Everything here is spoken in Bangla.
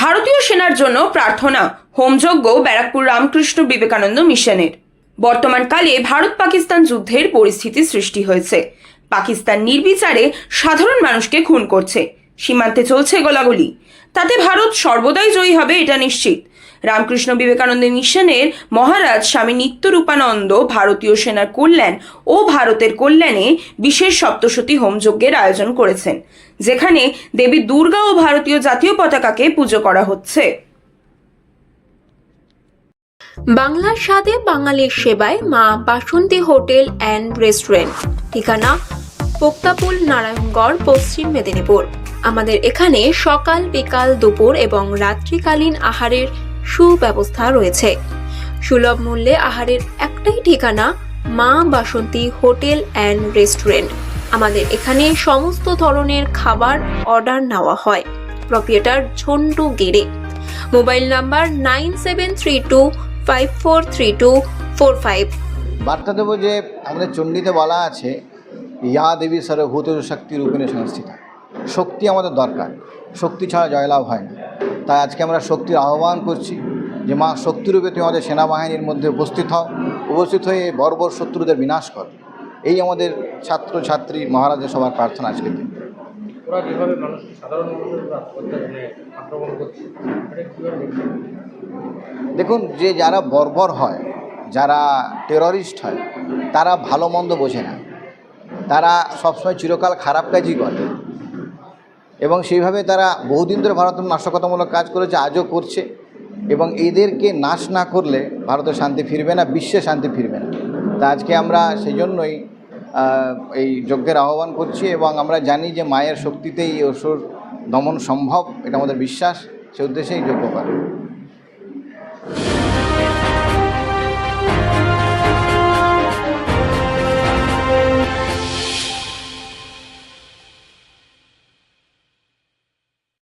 ভারতীয় সেনার জন্য প্রার্থনা, হোমযজ্ঞ ব্যারাকপুর রামকৃষ্ণ বিবেকানন্দ মিশনের। বর্তমানকালে ভারত পাকিস্তান যুদ্ধের পরিস্থিতি সৃষ্টি হয়েছে। পাকিস্তান নির্বিচারে সাধারণ মানুষকে খুন করছে। সীমান্তে চলছে গোলাগুলি। তাতে ভারত সর্বদাই জয়ী হবে, এটা নিশ্চিত। রামকৃষ্ণ বিবেকানন্দ মিশনের মহারাজ স্বামী নিত্যরূপানন্দ ভারতীয় সেনার কল্যাণ ও ভারতের কল্যাণে বিশেষ সপ্তশতী হোমযজ্ঞের আয়োজন করেছেন, যেখানে দেবী দুর্গা ও ভারতীয় জাতীয় পতাকাকে পুজো করা হচ্ছে। বাংলার স্বাদে বাঙালির সেবায় মা বাসন্তী হোটেল অ্যান্ড রেস্টুরেন্ট। ঠিকানা, পোক্তাপুল, নারায়ণগড়, পশ্চিম মেদিনীপুর। আমাদের এখানে সকাল, বিকাল, দুপুর এবং রাত্রিকালীন আহারের সুব্যবস্থা রয়েছে। সুলভ মূল্যে আহারের একটাই ঠিকানা, মা বাসন্তী হোটেল অ্যান্ড রেস্টুরেন্ট। আমাদের এখানে সমস্ত ধরনের খাবার অর্ডার নেওয়া হয়। প্রপিয়েটার ঝন্টু গেড়ে mobile number nine seven three two five four three two four five. বার্তা দেবো যে আমাদের চণ্ডীতে বলা আছে, ইয়া দেবী সর্বভূত শক্তি রূপিণী সংস্থিতা। শক্তি আমাদের দরকার। শক্তি ছাড়া জয়লাভ হয় না। তাই আজকে আমরা শক্তির আহ্বান করছি যে মা শক্তিরূপে তুমি আমাদের সেনাবাহিনীর মধ্যে উপস্থিত হও উপস্থিত হয়ে বর্বর শত্রুদের বিনাশ কর। এই আমাদের ছাত্র ছাত্রী মহারাজের সবার প্রার্থনা আজকে দিন। দেখুন যে যারা বর্বর হয় যারা টেররিস্ট হয় তারা ভালো মন্দ বোঝে না। তারা সবসময় চিরকাল খারাপ কাজই করে। এবং সেইভাবে তারা বহুদিন ধরে ভারতের নাশকতামূলক কাজ করেছে, আজও করছে। এবং এদেরকে নাশ না করলে ভারতের শান্তি ফিরবে না, বিশ্বে শান্তি ফিরবে না। তা আজকে আমরা সেই জন্যই এই যজ্ঞের আহ্বান করছি এবং আমরা জানি যে মায়ের শক্তিতেই এই অসুর দমন সম্ভব, এটা আমাদের বিশ্বাস, সে উদ্দেশ্যেই যজ্ঞ করে।